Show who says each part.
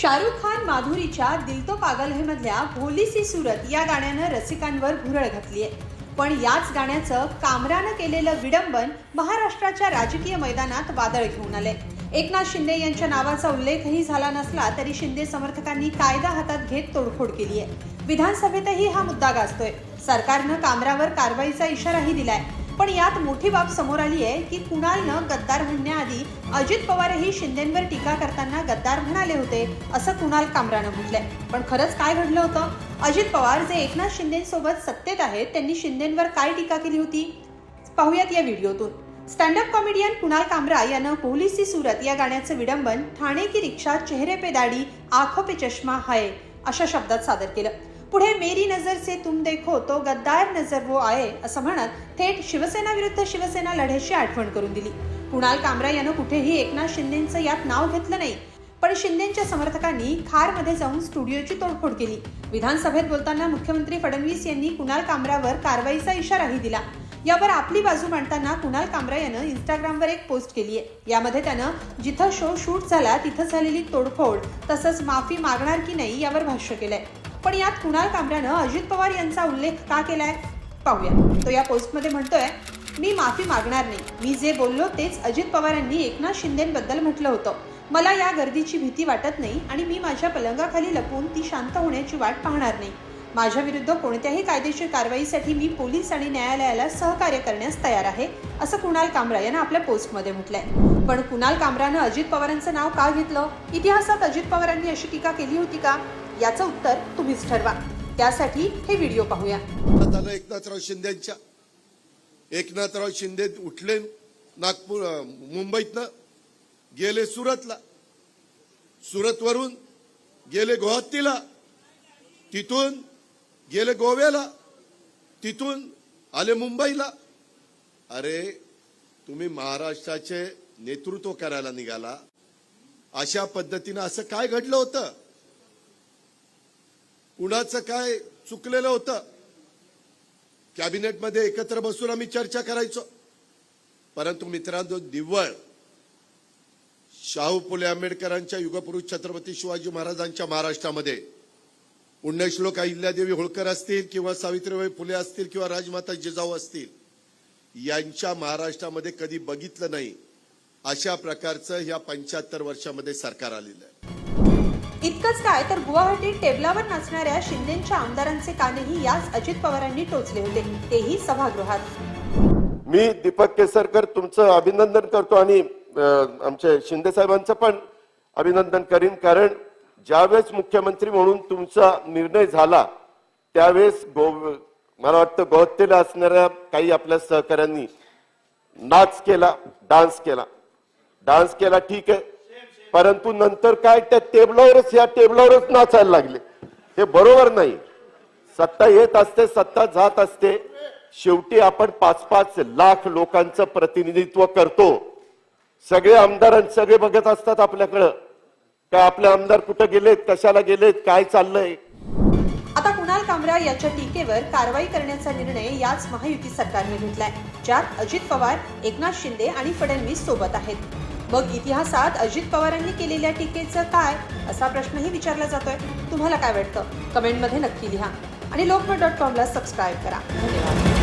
Speaker 1: शाहरुख खान माधुरीच्या दिल तो पागल है मधल्या भोली सी सूरत या गाण्यानं रसिकांवर भुरळ घातली आहे. पण याच गाण्याचं कामरानं केलेलं विडंबन महाराष्ट्राच्या राजकीय मैदानात वादळ घेऊन आले एकनाथ शिंदे यांच्या नावाचा उल्लेखही झाला नसला तरी शिंदे समर्थकांनी कायदा हातात घेत तोडफोड केली आहे. विधानसभेतही हा मुद्दा गाजतोय. सरकारनं कामरावर कारवाईचा इशाराही दिलाय. पण यात मोठी बाब समोर आली आहे की कुणालनं गद्दार म्हणण्याआधी अजित पवारही शिंदेंवर टीका करताना गद्दार म्हणाले होते असं कुणाल कामरानं म्हटलंय. पण खरंच काय घडलं होतं? अजित पवार जे एकनाथ शिंदेसोबत सत्तेत आहेत त्यांनी शिंदेंवर काय टीका केली होती? पाहूयात या व्हिडिओतून. स्टँडअप कॉमेडियन कुणाल कामरा यानं कोहली सी सूरत या गाण्याचं विडंबन ठाणे की रिक्षा चेहरे पे दाढी आखो पे चष्मा हाय अशा शब्दात सादर केलं. पुढे मेरी नजर से तुम देखो तो गद्दार नजर वो आये असं म्हणत थेट शिवसेना विरुद्ध शिवसेना लढ्याची आठवण करून दिली. कुणाल कामरा यानं कुठेही एकनाथ शिंदेचं यात नाव घेतलं नाही. पण शिंदेच्या समर्थकांनी खारमध्ये जाऊन स्टुडिओची तोडफोड केली. विधानसभेत बोलताना मुख्यमंत्री फडणवीस यांनी कुणाल कामरावर कारवाईचा इशाराही दिला. यावर आपली बाजू मांडताना कुणाल कामरा यानं इंस्टाग्रामवर एक पोस्ट केली आहे यामध्ये त्यानं जिथं शो शूट झाला तिथं झालेली तोडफोड तसंच माफी मागणार की नाही यावर भाष्य केलंय. पण यात कुणाल कांबऱ्यानं अजित पवार यांचा उल्लेख का केलाय? पाहूया. तो या पोस्टमध्ये म्हणतोय मी माफी मागणार नाही. मी जे बोललो तेच अजित पवारांनी एकनाथ शिंदेबद्दल म्हटलं होतं. मला या गर्दीची भीती वाटत नाही आणि मी माझ्या पलंगाखाली लपून ती शांत होण्याची वाट पाहणार नाही. माझ्या विरुद्ध कोणत्याही कायदेशीर कारवाईसाठी मी पोलीस आणि न्यायालयाला सहकार्य करण्यास तयार आहे असं कुणाल कामरा यानं आपल्या पोस्टमध्ये म्हटलंय. पण कुणाल कामरानं अजित पवारांचं नाव का घेतलं? इतिहासात अजित पवारांनी अशी टीका केली होती का? याचं उत्तर तुम्हीच ठरवा. त्यासाठी हे व्हिडिओ पाहूया.
Speaker 2: झालं एकनाथराव शिंदेच्या. एकनाथराव शिंदे उठले नागपूर मुंबईतनं. गेले सुरतला. सुरतवरून गेले गुवाहाटीला. तिथून गेले गोव्याला. तिथून आले मुंबईला. अरे तुम्ही महाराष्ट्राचे नेतृत्व करायला निघाला. अशा पद्धतीनं असं काय घडलं होतं? कुणाचं काय चुकलेलं होतं? कॅबिनेटमध्ये एकत्र बसून आम्ही चर्चा करायचो. परंतु मित्रांनो निव्वळ शाहू फुले आंबेडकरांच्या युगपुरुष छत्रपती शिवाजी महाराजांच्या महाराष्ट्रामध्ये. पुण्यश्लोक अहिल्यादेवी होळकर असतील किंवा सावित्रीबाई फुले असतील किंवा राजमाता जिजाऊ असतील यांच्या महाराष्ट्रामध्ये कधी बघितलं नाही अशा प्रकारचं या पंच्याहत्तर वर्षामध्ये सरकार आलेलं आहे.
Speaker 1: इतकंच काय तर गुवाहाटीत टेबलावर नाचणाऱ्या शिंदेच्या आमदारांचे कानही याच अजित पवारांनी टोचले होते. तेही सभागृहात.
Speaker 3: मी दीपक केसरकर तुमचं अभिनंदन करतो आणि आमचे शिंदे साहेबांचं पण अभिनंदन करीन. कारण ज्यावेळेस मुख्यमंत्री म्हणून तुमचा निर्णय झाला त्यावेळेस गो मला वाटतं गोहत्तेला असणाऱ्या काही आपल्या सहकाऱ्यांनी नाच केला डान्स केला. डान्स केला ठीक आहे. परंतु नंतर काय त्या टेबलावरच या टेबलावरच नाचायला लागले. हे बरोबर नाही. सत्ता येत असते सत्ता जात असते. शेवटी आपण पाच पाच लाख लोकांचं प्रतिनिधित्व करतो. सगळे आमदार सगळे बघत असतात आपल्याकडं. काय आपले आमदार कुठं गेलेत कशाला गेलेत काय चाललंय?
Speaker 1: आता कुणाल कामरा याच्या टीकेवर कारवाई करण्याचा निर्णय याच महायुती सरकारने घेतलाय ज्यात अजित पवार एकनाथ शिंदे आणि फडणवीस सोबत आहेत. मग इतिहासात अजित पवारांनी केलेल्या टीकेचं काय असा प्रश्नही विचारला जातोय. तुम्हाला काय वाटतं? कमेंटमध्ये नक्की लिहा. आणि लोकमत डॉट कॉमला सबस्क्राईब करा. धन्यवाद.